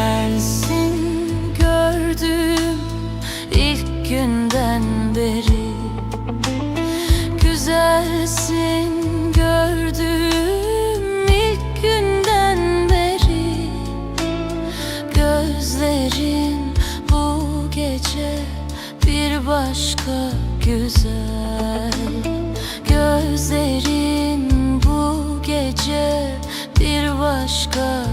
Sensin gördüğüm ilk günden beri. Güzelsin gördüğüm ilk günden beri. Gözlerin bu gece bir başka güzel. Gözlerin bu gece bir başka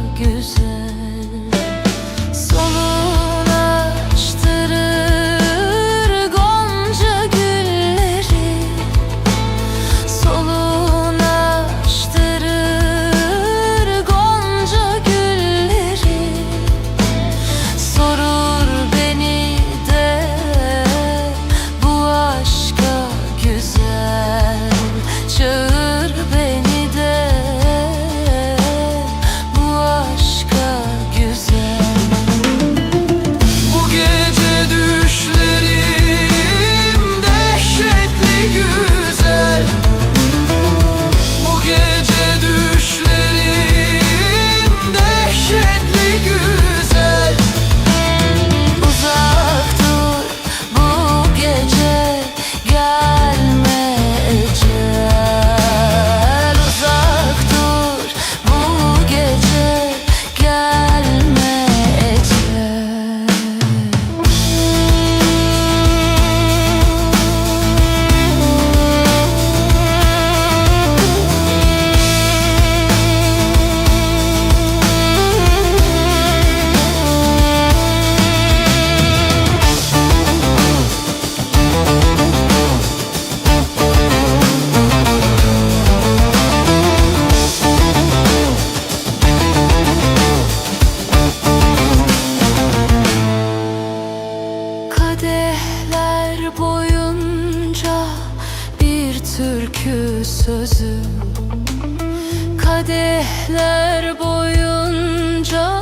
Kadehler boyunca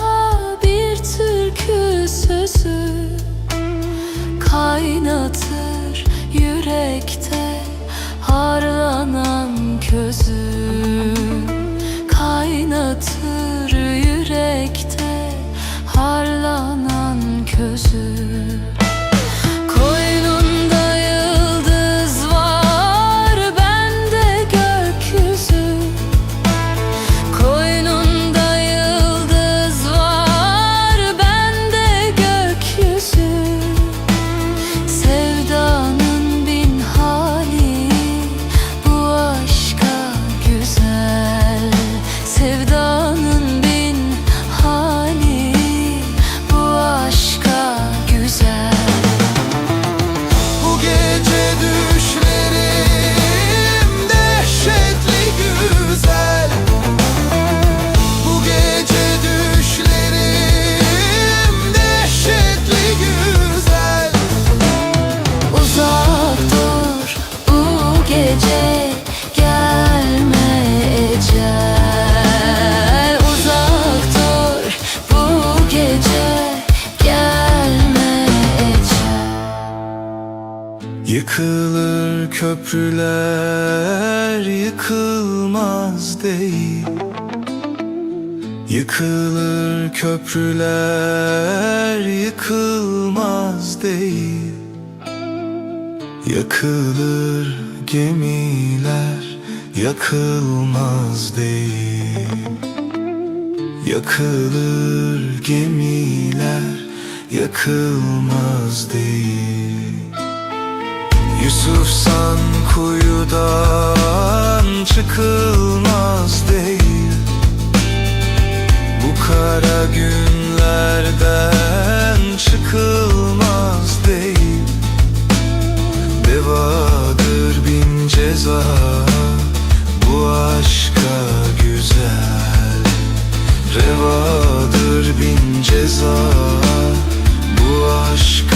bir türkü sözü Kaynatır yürekte harlanan közü. Yıkılır köprüler yıkılmaz değil. Yıkılır köprüler yıkılmaz değil. Yakılır gemiler yakılmaz değil. Yakılır gemiler yakılmaz değil. Yusuf san kuyudan çıkılmaz değil. Bu kara günlerden çıkılmaz değil. Devadır bin ceza bu aşka güzel. Revadır bin ceza bu aşka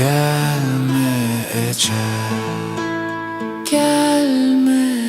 gelmeyecek Gelmeyecek